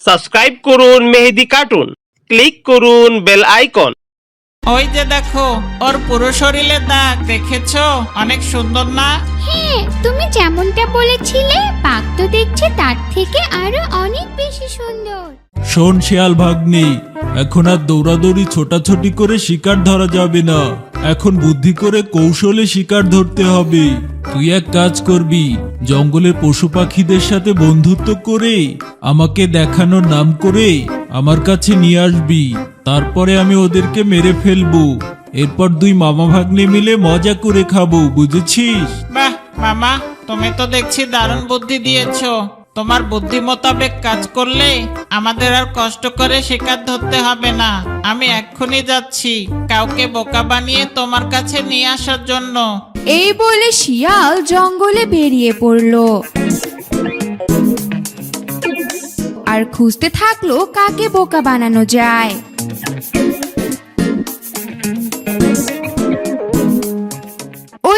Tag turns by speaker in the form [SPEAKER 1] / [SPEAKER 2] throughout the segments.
[SPEAKER 1] Subscribe করুন Mehedi cartoon. Click করুন bell icon.
[SPEAKER 2] ওই যে দেখো, ওর পুরো শরীরে দাগ, দেখেছ? অনেক সুন্দর না?
[SPEAKER 3] হ্যাঁ তুমি যেমনটা বলেছিলে বাঘ তো দেখছে তার থেকে আরও অনেক বেশি সুন্দর।
[SPEAKER 4] শোন শিয়াল ভাগ্নি এখন আর দৌড়াদৌড়ি ছোটাছুটি করে শিকার ধরা যাবে না। এখন বুদ্ধি করে কৌশলে শিকার ধরতে হবে। তুই এক কাজ করবি জঙ্গলের পশু পাখিদের সাথে বন্ধুত্ব করে আমাকে দেখানোর নাম করে আমার কাছে নিয়ে আসবি। তারপরে আমি ওদেরকে মেরে ফেলব। এরপর দুই মামা ভাগ্নে মিলে মজা করে খাব বুঝেছিস?
[SPEAKER 2] বাহ মামা, তুমি তো দেখছি দারুণ বুদ্ধি দিয়েছ। তোমার বুদ্ধি মোতাবেক কাজ করলে আমাদের আর কষ্ট করে শিকার ধরতে হবে না। আমি এক্ষুনি যাচ্ছি, কাউকে বোকা বানিয়ে তোমার কাছে নিয়ে আসার জন্য।
[SPEAKER 5] এই বলে শিয়াল জঙ্গলে বেরিয়ে পড়ল। আর খুঁজতে থাকল কাকে বোকা বানানো যায়।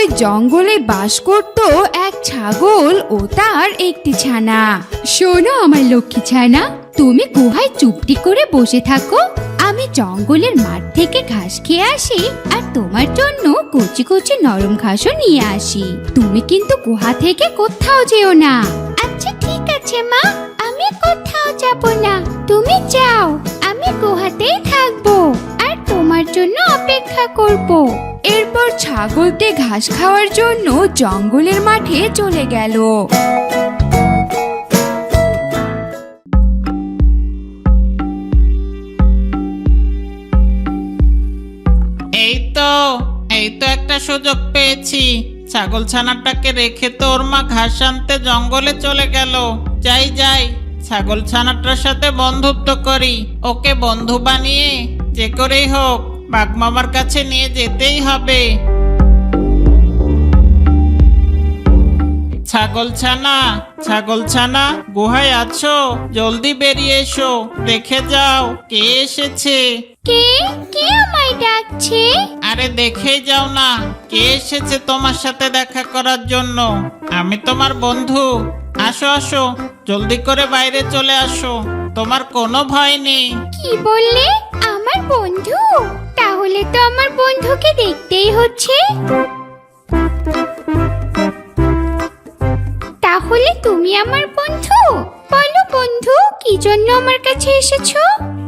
[SPEAKER 5] ওই জঙ্গলে বাস করত এক ছাগল ও তার একটি ছানা।
[SPEAKER 3] শোনো আমার লক্ষ্মী ছানা, তুমি গুহায় চুপটি করে বসে থাকো। আমি জঙ্গলের মাঠ থেকে ঘাস খেয়ে আসি আর তোমার জন্য কচি কচি নরম ঘাসও নিয়ে আসি। তুমি কিন্তু গুহা থেকে কোথাও যেও না। আচ্ছা ঠিক আছে মা, আমি কোথাও যাব না। তুমি যাও, আমি গুহাতেই থাকব। তোমার জন্য অপেক্ষা করব।
[SPEAKER 5] এরপর ছাগলটি ঘাস খাওয়ার জন্য জঙ্গলের মাঠে চলে গেল।
[SPEAKER 2] এই তো এই তো একটা সুযোগ পেয়েছি। ছাগল ছানাটাকে রেখে তো ওর মা ঘাস আনতে জঙ্গলে চলে গেল। যাই যাই, ছাগল ছানাটার সাথে বন্ধুত্ব করি। ওকে বন্ধু বানিয়ে যে করেই হোক বাঘ মামার কাছে নিয়ে যেতেই হবে। ছাগল ছানা ছাগল ছানা গুহায় আছো জলদি বেরিয়ে এসো দেখে যাও কে এসেছে।
[SPEAKER 3] কে? কে আমায় ডাকছে?
[SPEAKER 2] আরে দেখেই যাও না কে এসেছে তোমার সাথে দেখা করার জন্য? আমি তোমার বন্ধু। আসো আসো জলদি করে বাইরে চলে আসো। তোমার কোনো ভয় নেই।
[SPEAKER 3] কি বললে? আমার বন্ধু? তাহলে তো আমার বন্ধুকে দেখতেই হচ্ছে। তাহলে তুমি আমার বন্ধু? বলো বন্ধু কি জন্য আমার কাছে এসেছ?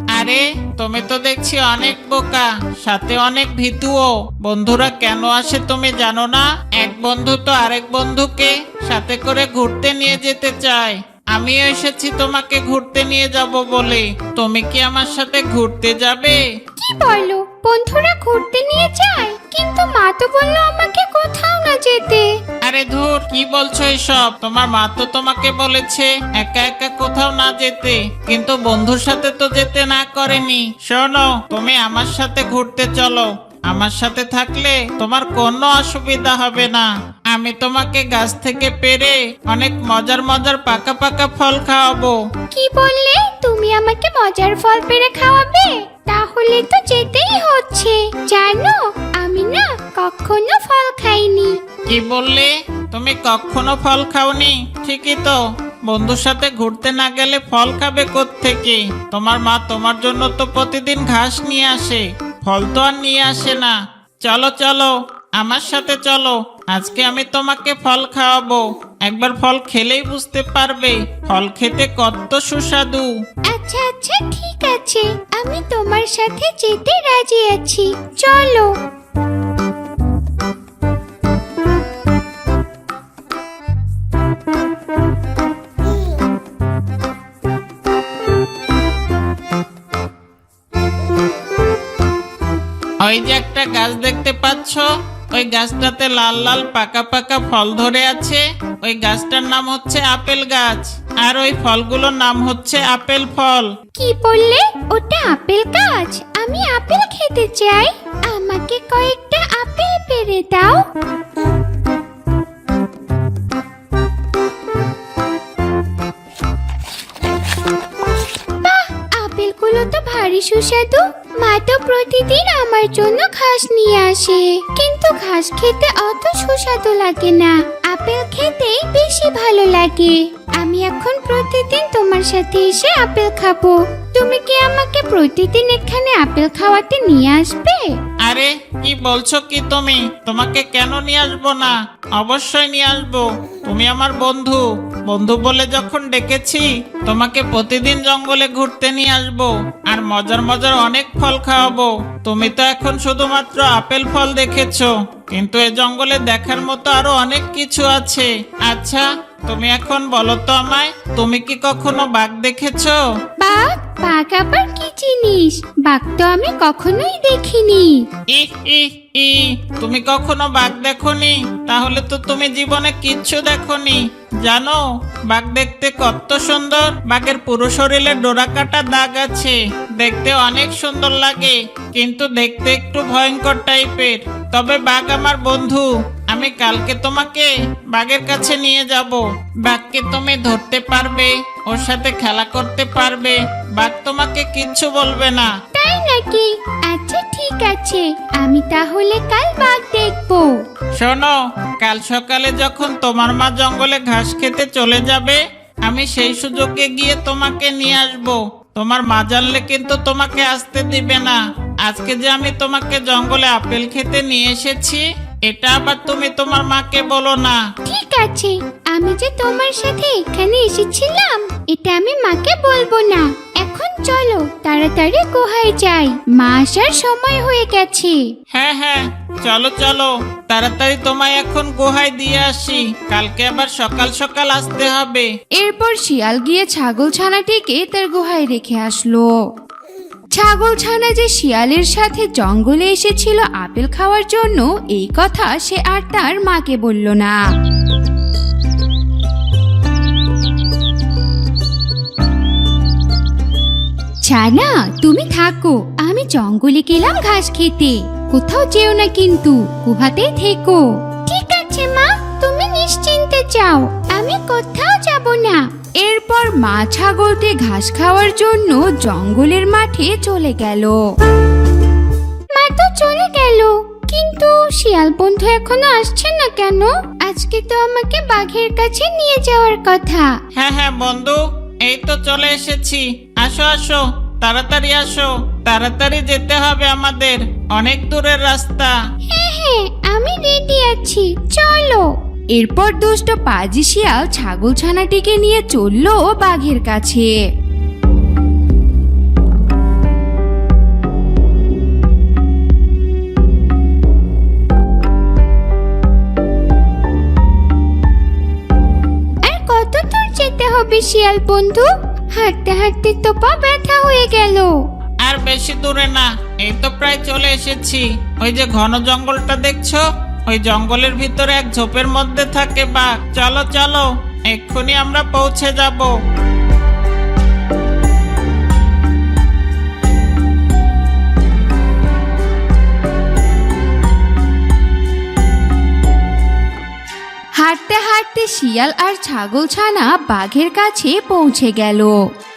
[SPEAKER 2] আরে তুমি তো দেখছি অনেক বোকা সাথে অনেক ভীতুও। বন্ধুরা কেন আসে তুমি জানো না? এক বন্ধু তো আরেক বন্ধুকে সাথে করে ঘুরতে নিয়ে যেতে চায়। আমিও এসেছি তোমাকে ঘুরতে নিয়ে যাব বলে। তুমি কি আমার সাথে ঘুরতে যাবে?
[SPEAKER 3] কি বলো? বন্ধুরা ঘুরতে নিয়ে যায়? কিন্তু মা তো বলল আমাকে কোথাও না যেতে।
[SPEAKER 2] আরে ধুর কি বলছো এসব? তোমার মা তো তোমাকে বলেছে একা একা কোথাও না যেতে। কিন্তু বন্ধুর সাথে তো যেতে না করেনি। শোনো তুমি আমার সাথে ঘুরতে চলো। আমার সাথে থাকলে তোমার কোনো অসুবিধা হবে না। আমি তোমাকে গাছ থেকে পেরে অনেক মজার মজার পাকা পাকা ফল খাওয়াবো।
[SPEAKER 3] কি বললে? তুমি আমাকে মজার ফল পেরে খাওয়াবে? তাহলে তো যেতেই হচ্ছে। জানো আমি না কখনো ফল খাইনি।
[SPEAKER 2] কি বললে? তুমি কখনো ফল খাওনি? ঠিকই তো। বন্ধুর সাথে ঘুরতে না গেলে ফল খাবে থেকে তোমার মা তোমার জন্য তো প্রতিদিন ঘাস নিয়ে আসে। ফল তো আর নিয়ে আসে না। চলো চলো, আমার সাথে চলো। আজকে আমি তোমাকে ফল খাওয়াবো। একবার ফল খেলেই বুঝতে পারবে, ফল খেতে কত সুস্বাদু।
[SPEAKER 3] আচ্ছা আচ্ছা ঠিক আছে। আমি তোমার সাথে যেতে রাজি আছি। চলো।
[SPEAKER 2] ওই যে একটা গাছ দেখতে পাচ্ছ? ওই গাছটাতে লাল লাল পাকা পাকা ফল ধরে আছে। ওই গাছটার নাম হচ্ছে আপেল গাছ। আর ওই ফলগুলোর নাম হচ্ছে আপেল ফল।
[SPEAKER 3] কি বললে? ওটা আপেল গাছ। আমি আপেল খেতে চাই। আমাকে কয়েকটা আপেল পেড়ে দাও। বাহ, আপেলগুলো তো ভারী সুস্বাদু। মা তো প্রতিদিন আমার জন্য ঘাস নিয়ে আসে। কিন্তু ঘাস খেতে অত সুস্বাদু লাগে না। আপেল খেতে বেশি ভালো লাগে। আমি এখন প্রতিদিন তোমার সাথে এসে আপেল খাব। তুমি কি আমাকে প্রতিদিন এখানে আপেল খাওয়াতে নিয়ে আসবে?
[SPEAKER 2] আরে, কি বলছো কি তুমি? তোমাকে কেন নিয়ে আসব না? অবশ্যই নিয়ে আসব। তুমি আমার বন্ধু। বন্ধু বলে যখন ডেকেছি, তোমাকে প্রতিদিন জঙ্গলে ঘুরতে নিয়ে আসব আর মজার মজার অনেক ফল খাওয়াবো। তুমি তো এখন শুধুমাত্র আপেল ফল দেখেছ। কিন্তু এ জঙ্গলে দেখার মতো আরও অনেক কিছু আছে। আচ্ছা তুমি এখন বলো তো আমায়, তুমি কি কখনো বাঘ দেখেছ?
[SPEAKER 3] বাঘ আবার কি জিনিস? বাঘ তো আমি কখনোই দেখিনি।
[SPEAKER 2] ই ই তুমি কখনো বাঘ দেখনি? তাহলে তো তুমি জীবনে কিচ্ছু দেখনি। জানো, বাঘ দেখতে কত সুন্দর। বাঘের পুরো শরীরে ডোরা কাটা দাগ আছে। দেখতে অনেক সুন্দর লাগে, কিন্তু দেখতে একটু ভয়ঙ্কর টাইপের। তবে বাঘ আমার বন্ধু, আমি কালকে তোমাকে বাঘের কাছে নিয়ে যাব। বাঘকে তুমি ধরতে পারবে, ওর সাথে খেলা করতে পারবে। বাঘ তোমাকে কিচ্ছু বলবে না।
[SPEAKER 3] তাই নাকি? আচ্ছা ঠিক আছে। আমি তাহলে কাল বাঘ দেখব।
[SPEAKER 2] শোনো, কাল সকালে যখন তোমার মা জঙ্গলে ঘাস খেতে চলে যাবে, আমি সেই সুযোগে গিয়ে তোমাকে নিয়ে আসব। তোমার মা জানলে কিন্তু তোমাকে আসতে দিবে না। আজকে যে আমি তোমাকে জঙ্গলে আপেল খেতে নিয়ে এসেছি এটা আবার তুমি তোমার মাকে বলো না।
[SPEAKER 3] ঠিক আছে আমি যে তোমার সাথে এখানে এসেছিলাম এটা আমি মাকে বলব না। এখন চলো তাড়াতাড়ি গুহায় যাই। মা আসার সময় হয়ে গেছে।
[SPEAKER 2] হ্যাঁ হ্যাঁ চলো চলো। তাড়াতাড়ি তোমায় এখন গুহায় দিয়ে আসি। কালকে আবার সকাল সকাল আসতে হবে।
[SPEAKER 5] এরপর শিয়াল গিয়ে ছাগল ছানাটিকে তার গুহায় রেখে আসলো। ছাগল ছানা যে শিয়ালের সাথে জঙ্গলে এসেছিল আপেল খাওয়ার জন্য, এই কথা সে আর তার মাকে বলল না।
[SPEAKER 3] ছানা, তুমি থাকো, আমি জঙ্গলে গেলাম ঘাস খেতে। কোথাও যেও না কিন্তু, গুহাতেই থেকো। ঠিক আছে মা, তুমি নিশ্চিন্তে যাও, আমি কোথাও যাব না।
[SPEAKER 5] এরপর মা ছাগলটি ঘাস খাওয়ার জন্য জঙ্গলের মাঠে চলে গেল।
[SPEAKER 3] মা তো চলে গেল কিন্তু শিয়াল বন্ধু এখনও আসছে না কেন? আজকে তো আমাকে বাঘের কাছে নিয়ে যাওয়ার কথা।
[SPEAKER 2] হ্যাঁ হ্যাঁ বন্ধু এই তো চলে এসেছি। আসো আসো তাড়াতাড়ি আসো তাড়াতাড়ি যেতে হবে আমাদের অনেক দূরের রাস্তা।
[SPEAKER 3] হ্যাঁ হ্যাঁ আমি রেডি আছি চলো।
[SPEAKER 5] এরপর দুষ্ট পাজি শিয়াল ছাগল ছানাটিকে নিয়ে চলল বাঘের কাছে।
[SPEAKER 3] হবে শিয়াল বন্ধু? হাঁটতে হাঁটতে তো পা ব্যথা হয়ে গেল।
[SPEAKER 2] আর বেশি দূরে না, এই তো প্রায় চলে এসেছি। ওই যে ঘন জঙ্গলটা দেখছ? ওই জঙ্গলের ভিতরে এক ঝোপের মধ্যে থাকে বাঘ। চলো চলো, এক্ষুনি আমরা পৌঁছে যাব।
[SPEAKER 5] হাঁটতে হাঁটতে শিয়াল আর ছাগল ছানা বাঘের কাছে পৌঁছে গেল।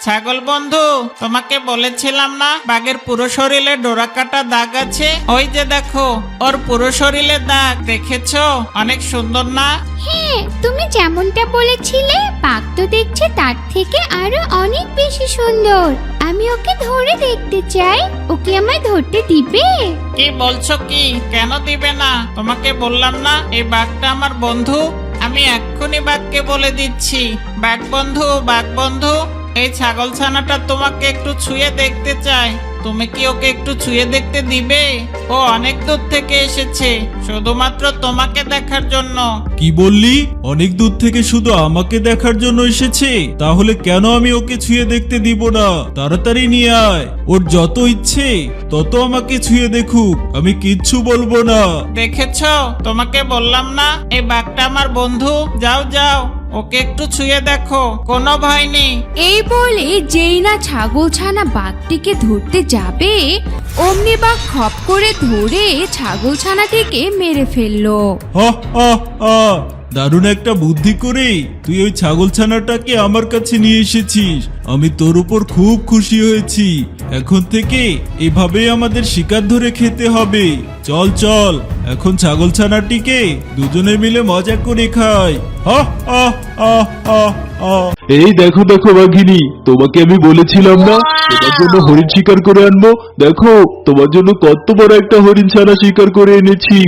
[SPEAKER 2] ছাগল বন্ধু তোমাকে বলেছিলাম না বাঘের পুরো শরীরে ডোরা কাটা দাগ আছে? ওই যে দেখো ওর পুরো শরীরে দাগ দেখেছ? অনেক সুন্দর না?
[SPEAKER 3] হ্যাঁ তুমি যেমনটা বলেছিলে বাঘ তো দেখছে তার থেকে আরও অনেক বেশি সুন্দর। আমি ওকে ধরে দেখতে চাই ওকে আমায় ধরতে দিবে?
[SPEAKER 2] কি বলছো কি? কেন দিবে না? তোমাকে বললাম না এই বাঘটা আমার বন্ধু। আমি এক্ষুনি বাঘকে বলে দিচ্ছি। বাঘ বন্ধু বাঘ বন্ধু। এই ছাগল ছানাটা তোমাকে একটু ছুঁয়ে দেখতে চাই তুমি কি ওকে একটু ছুঁয়ে দেখতে দিবে? ও অনেক দূর থেকে এসেছে শুধুমাত্র তোমাকে দেখার জন্য।
[SPEAKER 4] কি বললি? অনেক দূর থেকে শুধু আমাকে দেখার জন্য এসেছে? তাহলে কেন আমি ওকে ছুঁয়ে দেখতে দিব না? তাড়াতাড়ি নিয়ে আয়। ওর যত ইচ্ছে তত আমাকে ছুঁয়ে দেখুক। আমি কিচ্ছু বলব না।
[SPEAKER 2] দেখেছ? তোমাকে বললাম না এই বাঘটা আমার বন্ধু। যাও যাও। ওকে একটু ছুঁয়ে দেখো কোনো ভয় নেই।
[SPEAKER 5] এই বলে যেই না ছাগল ছানা বাঘটিকে ধরতে যাবে অমনি বাঘ খপ করে ধরে ছাগল ছানাটিকে মেরে ফেলল।
[SPEAKER 4] হা হা হা। দারুণ একটা বুদ্ধি করে তুই ওই ছাগল ছানাটাকে আমার কাছে নিয়ে এসেছিস। আমি তোর উপর খুব খুশি হয়েছি। এখন থেকে এভাবেই আমাদের শিকার ধরে খেতে হবে। চল চল এখন ছাগল ছানাটিকে দুজনে মিলে মজা করে খাই। আহ আহ আহ আহ আহ
[SPEAKER 6] এই দেখো দেখো বাঘিনী তোমাকে আমি বলেছিলাম না তোমার জন্য হরিণ শিকার করে আনব? দেখো তোমার জন্য কত বড় একটা হরিণ ছানা শিকার করে এনেছি।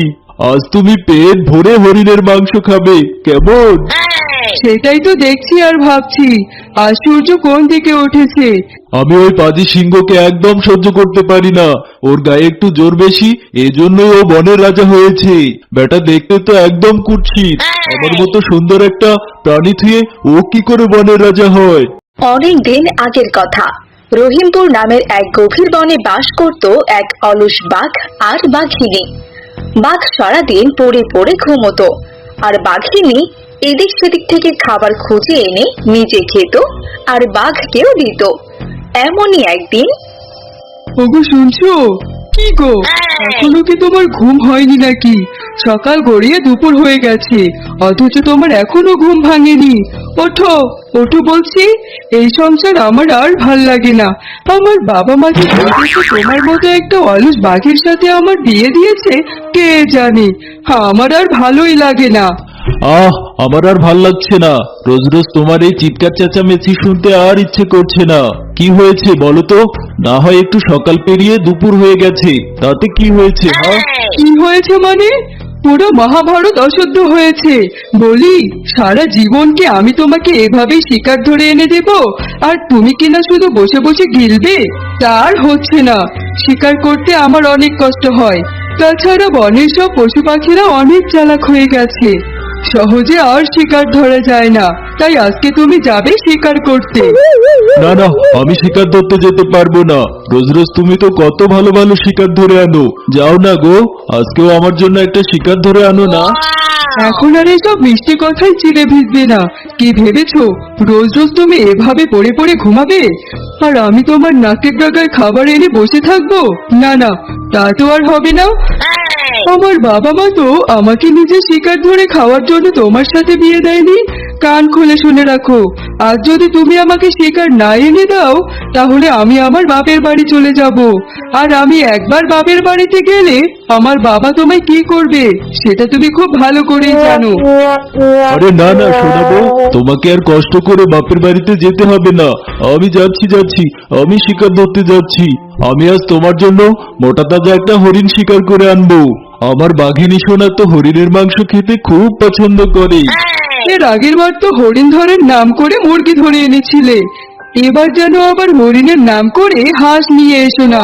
[SPEAKER 6] আজ তুমি পেট ভরে হরিণের মাংস খাবে। কেমন?
[SPEAKER 7] সেটাই তো দেখছি আর ভাবছি। আর সূর্য কোন দিকে উঠেছে?
[SPEAKER 6] আমি ওই পাজি সিংহকে একদম সহ্য করতে পারি না। ওর গায়ে একটু জোর বেশি এজন্যই ও বনের রাজা হয়েছে। বেটা দেখতে তো একদম কুৎসিত। আমার মতো সুন্দর একটা প্রাণী থুয়ে ও কি করে বনের রাজা হয়?
[SPEAKER 8] অনেক দিন আগের কথা। রহিমপুর নামের এক গভীর বনে বাস করত এক অলস বাঘ আর বাঘিনী। বাঘ সারাদিন পড়ে পড়ে ঘুমতো। আর বাঘিনী এদিক সেদিক থেকে খাবার খুঁজে এনে নিজে খেত আর বাঘকেও দিত। এমনই একদিন
[SPEAKER 7] শুনছো? কি গো? এখনও কি তোমার ঘুম হয়নি নাকি? সকাল গড়িয়ে দুপুর হয়ে গেছে অথচ তোমার এখনও ঘুম ভাঙেনি। ওঠো ওঠো বলছি এই সংসার আমার আর ভালো লাগে না। আমার বাবা মাকে তোমার মতো একটা অলস বাঘের সাথে আমার বিয়ে দিয়েছে কে জানে? আমার আর ভালোই লাগে না।
[SPEAKER 6] আহ আমার আর ভালো লাগছে না। রোজ রোজ তোমার এই চিৎকার চেঁচামেচি শুনতে আর ইচ্ছে করছে না। কি হয়েছে বলো তো? না হয় একটু সকাল পেরিয়ে দুপুর হয়ে গেছে। তাতে কি হয়েছে হ্যাঁ
[SPEAKER 7] কি হয়েছে মানে? পুরো মহাভারত অশুদ্ধ হয়েছে। বলি সারা জীবন কি আমি তোমাকে এভাবেই শিকার ধরে এনে দেব? আর তুমি কিনা শুধু বসে বসে গিলবে? তার হচ্ছে না। শিকার করতে আমার অনেক কষ্ট হয়। তাছাড়া বনের সব পশু পাখিরা অনেক চালাক হয়ে গেছে। সহজে আর শিকার ধরা যায় না। তাই আজকে তুমি যাবে শিকার করতে।
[SPEAKER 6] না না আমি শিকার ধরতে যেতে পারব না। রোজ রোজ তুমি তো কত ভালো ভালো শিকার ধরে আনো। যাও না গো আজকেও আমার জন্য একটা শিকার ধরে আনো না।
[SPEAKER 7] এখন আর এসব মিষ্টি কথাই চিড়ে ভিজবে না। কি ভেবেছো? রোজ রোজ তুমি এভাবে পড়ে পড়ে ঘুমাবে? আর আমি তোমার নাকের ডাগায় খাবার এনে বসে থাকব? না না তা তো আর হবে না। আমার বাবা মা তো আমাকে নিজে শিকার ধরে খাওয়ার জন্য তোমার সাথে বিয়ে দেয়নি। কান খুলে শুনে রাখো। আর যদি তুমি আমাকে শিকার না এনে দাও তাহলে আমি আমার বাপের বাড়ি চলে যাব। আর আমি একবার বাপের বাড়িতে গেলে আমার বাবা তোমায় কি করবে সেটা তুমি খুব ভালো করেই জানো।
[SPEAKER 6] আরে না না শোনাবো। তোমাকে আর কষ্ট করে বাপের বাড়িতে যেতে হবে না। আমি যাচ্ছি যাচ্ছি। আমি শিকার ধরতে যাচ্ছি। আমি আজ তোমার জন্য মোটা তাজা একটা হরিণ শিকার করে আনব। আমার বাঘিনী সোনা তো হরিণের মাংস খেতে খুব পছন্দ করে।
[SPEAKER 7] এর আগের বার তো হরিণ ধরের নাম করে মুরগি ধরে এনেছিলে। এবার যেন আবার হরিণের নাম করে হাঁস নিয়ে এসো না।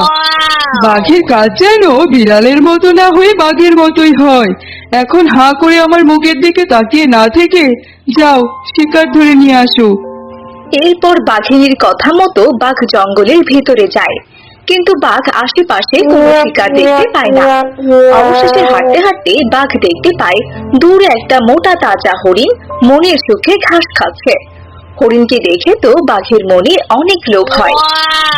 [SPEAKER 7] বাঘের কাজ যেন বিড়ালের মতো না হয়ে বাঘের মতোই হয়। এখন হাঁ করে আমার মুখের দিকে তাকিয়ে না থেকে যাও শিকার ধরে নিয়ে আসো।
[SPEAKER 8] এরপর বাঘিনীর কথা মতো বাঘ জঙ্গলের ভেতরে যায়। কিন্তু বাঘ আশেপাশে কোনো শিকার দেখতে পায় না। অবশেষে হাঁটতে হাঁটতে বাঘ দেখতে পায় দূরে একটা মোটা তাজা হরিণ মনের সুখে ঘাস খাচ্ছে। হরিণকে দেখে তো বাঘের মনে অনেক লোভ হয়।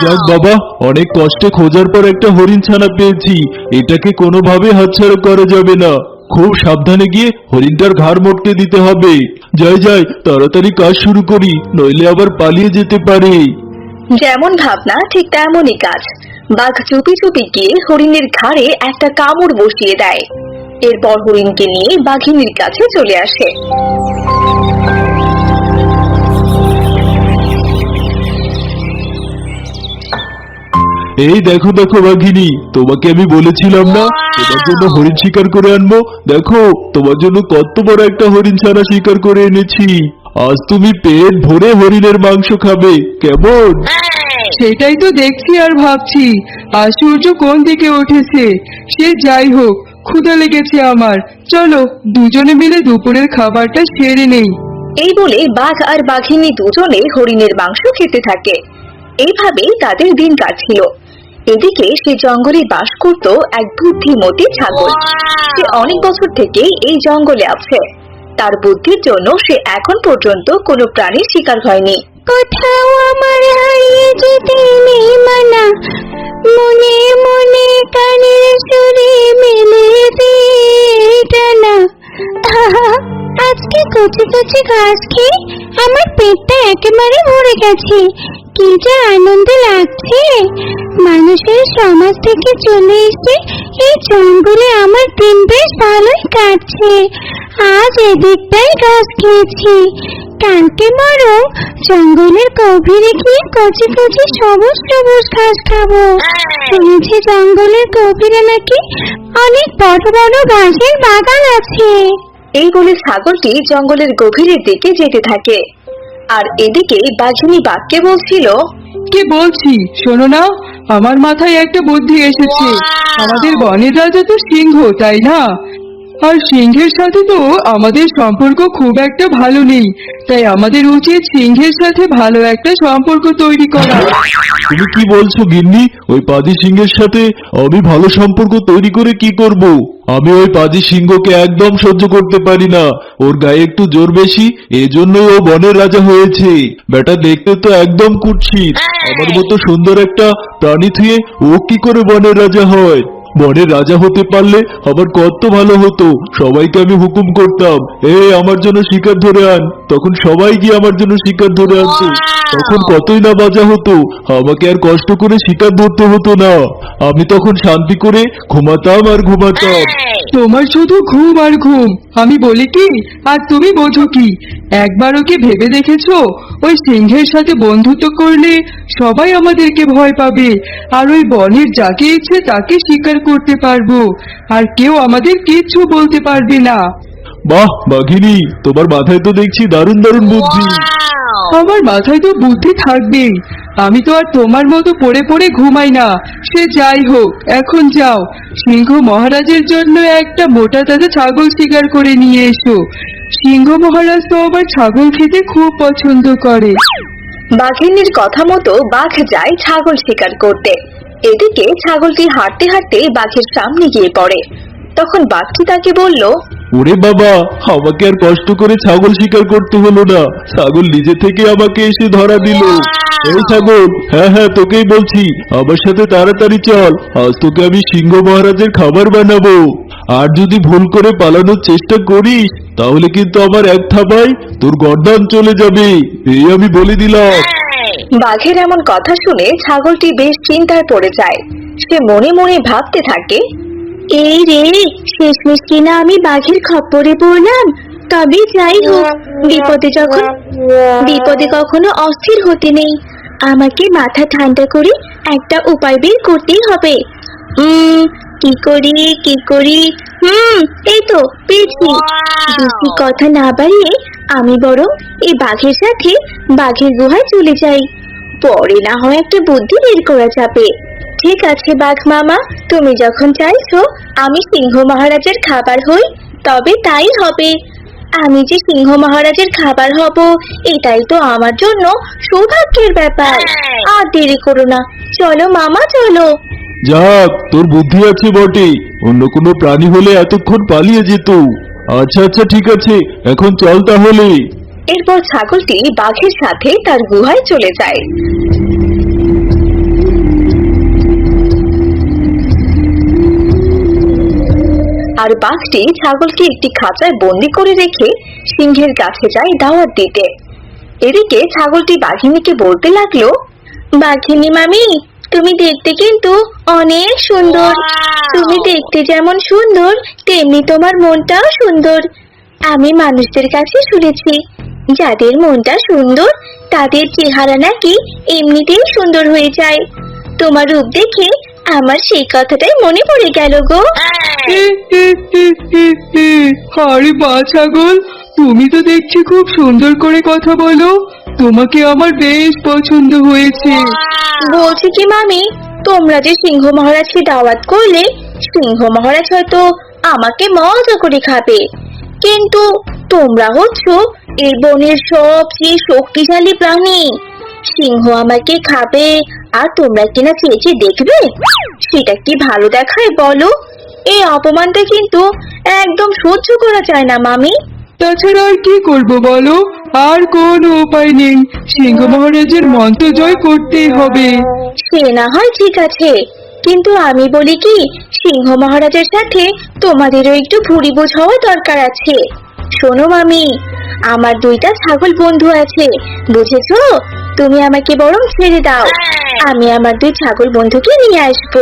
[SPEAKER 6] যাক বাবা অনেক কষ্টে খোঁজার পর একটা হরিণ ছানা পেয়েছি। এটাকে কোনোভাবে হাতছাড়া করা যাবে না। খুব সাবধানে গিয়ে হরিণটার ঘাড় মোটকে দিতে হবে। যাই যাই তাড়াতাড়ি কাজ শুরু করি নইলে আবার পালিয়ে যেতে পারে।
[SPEAKER 8] যেমন ভাবনা ঠিক তেমনই কাজ। বাঘ চুপি চুপি গিয়ে হরিণের ঘাড়ে একটা কামড় বসিয়ে দেয়। এরপর হরিণকে নিয়ে বাঘিনীর কাছে চলে আসে।
[SPEAKER 6] এই দেখো দেখো বাঘিনী তোমাকে আমি বলেছিলাম না তোমার জন্য হরিণ শিকার করে আনব। দেখো তোমার জন্য কত বড় একটা হরিণ ছানা শিকার করে এনেছি। আজ তুমি পেট ভরে হরিণের মাংস খাবে কেমন?
[SPEAKER 7] সেটাই তো দেখছি আর ভাবছি। আর সূর্য কোন দিকে উঠেছে? সে যাই হোক ক্ষুধা লেগেছে আমার। চলো দুজনে মিলে দুপুরের খাবারটা সেরে নেই।
[SPEAKER 8] এই বলে বাঘ আর বাঘিনী দুজনে হরিণের মাংস খেতে থাকে। এইভাবেই তাদের দিন কাটছিল। এদিকে সে জঙ্গলে বাস করত এক বুদ্ধিমতী ছাগল। সে অনেক বছর থেকে এই জঙ্গলে আছে। তার বুদ্ধির জন্য সে এখন পর্যন্ত কোনো প্রাণীর শিকার হয়নি।
[SPEAKER 3] কোথাও আমার হারিয়ে যেতে নেই মানা। মনে মনে কানের সুরে মেলে দিয়ে টানা। আজকে কচি কচি ঘাস খেয়ে আমার পেটটা একেবারে ভরে গেছে। কি যে আনন্দ লাগছে। মানুষের সমাজ থেকে চলে এসে এই জঙ্গলে আমার দিন বেশ ভালোই কাটছে। আজ এদিকটাই ঘাস খেয়েছি। কালকে বরং জঙ্গলের গভীরে গিয়ে কচি কচি সবুজ সবুজ ঘাস খাব। শুনেছি জঙ্গলের গভীরে নাকি অনেক বড় বড় ঘাসের বাগান আছে।
[SPEAKER 8] এই বলে ছাগলটি জঙ্গলের গভীরের দিকে যেতে থাকে। আর এদিকে বাঘিনী বাঘকে বলছিল
[SPEAKER 7] কি বলছি? শোনো না আমার মাথায় একটা বুদ্ধি এসেছে। আমাদের বনের রাজা তো সিংহ তাই না? আর সিংহের সাথে তো আমাদের সম্পর্ক খুব একটা ভালো নেই। তাই আমাদের উচিত সিংহের সাথে ভালো একটা সম্পর্ক তৈরি করা।
[SPEAKER 6] তুমি কি বলছো, গিন্নি? ওই পাজি সিংহের সাথে আমি ভালো সম্পর্ক তৈরি করে কি করব? আমি ওই পাজি সিংহকে একদম সহ্য করতে পারি না। ওর গায়ে একটু জোর বেশি, এজন্যই ও বনের রাজা হয়েছে। বেটা দেখতে তো একদম কুৎসিত। আমার মতো সুন্দর একটা প্রাণী থুয়ে ও কি করে বনের রাজা হয়? বনের রাজা হতে পারলে আমার কত ভালো হতো। সবাইকে আমি হুকুম করতাম এ আমার জন্য শিকার ধরে আন। তখন সবাই গিয়ে আমার জন্য শিকার ধরে আনতো। তখন কতই না বাজা হতো আমাকে আর কষ্ট করে শিকার ধরতে হতো না। আমি তখন শান্তি করে ঘুমাতাম আর ঘুমাতাম।
[SPEAKER 7] তোমার শুধু ঘুম আর ঘুম আমি বলি কি? আর তুমি বোঝো কি? একবার ওকে ভেবে দেখেছ? ওই সিংহের সাথে বন্ধুত্ব করলে সবাই আমাদেরকে ভয় পাবে আর ওই বনের যাকে ইচ্ছে তাকে শিকার করতে পারব। আর কেউ আমাদের কিচ্ছু বলতে পারবে না।
[SPEAKER 6] বাহ বাঘিনী তোমার মাথায় তো দেখছি দারুণ দারুণ বুদ্ধি।
[SPEAKER 7] আমার মাথায় তো বুদ্ধি থাকবেই আমি তো আর তোমার মতো পড়ে পড়ে ঘুমাই না। সে যাই হোক এখন যাও। সিংহ মহারাজের জন্য একটা মোটা তাজা ছাগল শিকার করে নিয়ে এসো। সিংহ মহারাজ তো আবার ছাগল খেতে খুব পছন্দ করে।
[SPEAKER 8] বাঘিনীর কথা মতো বাঘ যায় ছাগল শিকার করতে। এদিকে ছাগলটি হাঁটতে হাঁটতে বাঘের সামনে গিয়ে পড়ে। তখন বাঘটি তাকে বলল
[SPEAKER 6] ওরে বাবা আমাকে আর কষ্ট করে ছাগল শিকার করতে হলো না। ছাগল নিজে থেকে আমাকে এসে ধরা দিল। এই ছাগল হ্যাঁ হ্যাঁ তোকেই বলছি। আমার সাথে তাড়াতাড়ি চল আজ তোকে আমি সিংহ মহারাজের খাবার বানাবো। আর যদি ভুল করে পালানোর চেষ্টা করিস তাহলে কিন্তু আমার এক থাবায় তোর গর্দান চলে যাবে। এই আমি বলে দিলাম।
[SPEAKER 8] বাঘের এমন কথা শুনে ছাগলটি বেশ চিন্তায় পড়ে যায়। সে মনে মনে ভাবতে থাকে এই রে শেষমেশ কিনা আমি বাঘের খপ্পরে পড়লাম? তবে যাই হোক বিপদে যখন বিপদে কখনো অস্থির হতে নেই। আমাকে মাথা ঠান্ডা করে একটা উপায় বের করতেই হবে। উম কি করি কি করি? হুম এই তো পেয়েছি। বেশি কথা না বাড়িয়ে আমি বরং এই বাঘের সাথে বাঘের গুহায় চলে যাই। পরে না হয় একটা বুদ্ধি বের করা যাবে। ঠিক আছে বাঘ মামা তুমি যখন চাইছো আমি সিংহ মহারাজের খাবার হই তবে তাই হবে। আমি যে সিংহ মহারাজের খাবার হব এটাই তো আমার জন্য সৌভাগ্যের ব্যাপার। আর দেরি করো না। চলো মামা চলো।
[SPEAKER 6] যাক তোর বুদ্ধি আছে বটে। অন্য কোনো প্রাণী হলে এতক্ষণ পালিয়ে যেত। আচ্ছা আচ্ছা ঠিক আছে। এখন চল তাহলে।
[SPEAKER 8] এরপর ছাগলটি বাঘের সাথে তার গুহায় চলে যায়। আর বাঘটি ছাগলকে একটি খাঁচায় বন্দি করে রেখে সিংহের কাছে যায় দাওয়াত দিতে। এদিকে ছাগলটি বাঘিনীকে বলতে লাগল, বাঘিনী মামি তুমি দেখতে কিন্তু অনেক সুন্দর। তুমি দেখতে যেমন সুন্দর তেমনি তোমার মনটাও সুন্দর। আমি মানুষদের কাছে শুনেছি যাদের মনটা সুন্দর তাদের চেহারা নাকি এমনিতেই সুন্দর হয়ে যায়। তোমার রূপ দেখে আমার সেই কথাটাই মনে পড়ে গেল গো।
[SPEAKER 7] আরে মা ছাগল তুমি তো দেখছি খুব সুন্দর করে কথা বলো। তোমাকে আমার বেশ পছন্দ হয়েছে।
[SPEAKER 8] বলছি কি, মামি? তোমরা যে সিংহ মহারাজকে দাওয়াত করলে, সিংহ মহারাজ হয়তো আমাকে মজা করে খাবে। কিন্তু তোমরা হচ্ছ এই বনের সবচেয়ে শক্তিশালী প্রাণী। সিংহ আমাকে খাবে, আর তোমরা কিনা চেয়েছে দেখবে? সেটা কি ভালো দেখায় বলো? এই অপমানটা কিন্তু একদম সহ্য করা যায় না, মামি।
[SPEAKER 7] তাছাড়া আর কি করব বলো? আর কোনো উপায় নেই। সিংহ মহারাজের মন্ত্র জয় করতেই হবে।
[SPEAKER 8] সে না হয় ঠিক আছে। কিন্তু আমি বলি কি, সিংহ মহারাজের সাথে তোমাদেরও একটু ভুড়ি বোঝাও দরকার আছে। শোনো মামি, আমার দুইটা ছাগল বন্ধু আছে, বুঝেছ? তুমি আমাকে বরং ছেড়ে দাও। আমি আমার দুই ছাগল বন্ধুকে নিয়ে আসব।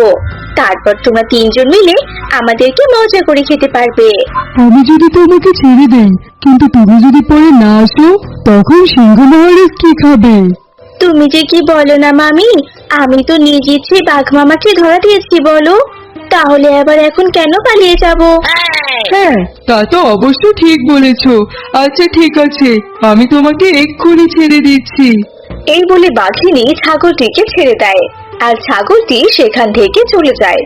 [SPEAKER 8] তারপর তোমরা তিনজন মিলে আমাদেরকে মজা করে খেতে পারবে।
[SPEAKER 7] আমি যদি তোমাকে ছেড়ে দেই কিন্তু তুমি যদি পরে না আসো তখন সিংহ মহারাজ কি খাবে?
[SPEAKER 8] তুমি যে কি বলো না মামি? আমি তো নিজ ইচ্ছে বাঘ মামাকে ধরা দিয়েছি বলো। তাহলে আবার এখন কেন পালিয়ে যাব?
[SPEAKER 7] হ্যাঁ তা তো অবশ্য ঠিক বলেছ। আচ্ছা ঠিক আছে। আমি তোমাকে এক্ষুনি ছেড়ে দিচ্ছি।
[SPEAKER 8] এই বলে বাঘিনী ছাগলটিকে ছেড়ে দেয় আর ছাগলটি সেখান থেকে চলে যায়।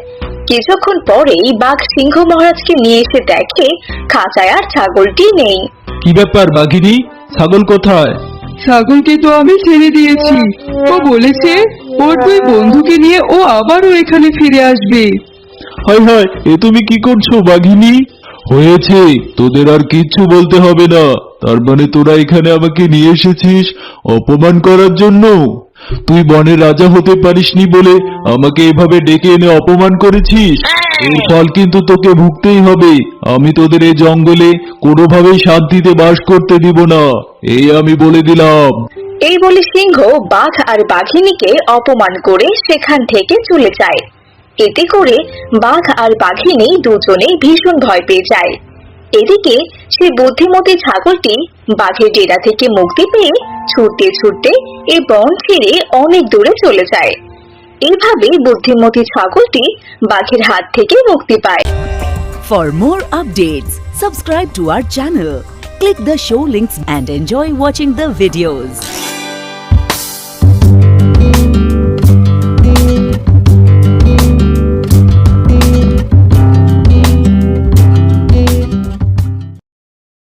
[SPEAKER 8] কিছুক্ষণ পরেই বাঘ সিংহ মহারাজকে নিয়ে এসে দেখে খাঁচায় আর ছাগলটি নেই।
[SPEAKER 6] কি ব্যাপার বাঘিনী? ছাগল কোথায়?
[SPEAKER 7] ছাগলকে তো আমি ছেড়ে দিয়েছি। ও বলেছে ওর দুই বন্ধুকে নিয়ে ও আবারও এখানে ফিরে আসবে।
[SPEAKER 6] হয় হয় এ তুমি কি করছ বাঘিনী? হয়েছে তোদের আর কিচ্ছু বলতে হবে না। তার মানে তোরা এখানে আমাকে নিয়ে এসেছিস অপমান করার জন্য? তুই বনের রাজা হতে পারিসনি বলে আমাকে এভাবে ডেকে এনে অপমান করেছিস? এর ফল কিন্তু তোকে ভুগতেই হবে। আমি তোদের এই জঙ্গলে কোনোভাবেই শান্তিতে বাস করতে দিব না। এই আমি বলে দিলাম।
[SPEAKER 8] এই বলে সিংহ বাঘ আর বাঘিনীকে অপমান করে সেখান থেকে চলে যায়। এতে করে বাঘ আর বাঘিনী দুজনেই ভীষণ ভয় পেয়ে যায়। এদিকে সে বুদ্ধিমতী ছাগলটি বাঘের ডেরা থেকে মুক্তি পেয়ে ছুটতে ছুটতে এই বন ছেড়ে অনেক দূরে চলে যায়। এইভাবে বুদ্ধিমতী ছাগলটি বাঘের হাত থেকে মুক্তি পায়।
[SPEAKER 9] For more updates, subscribe to our channel, click the show links and enjoy watching the videos.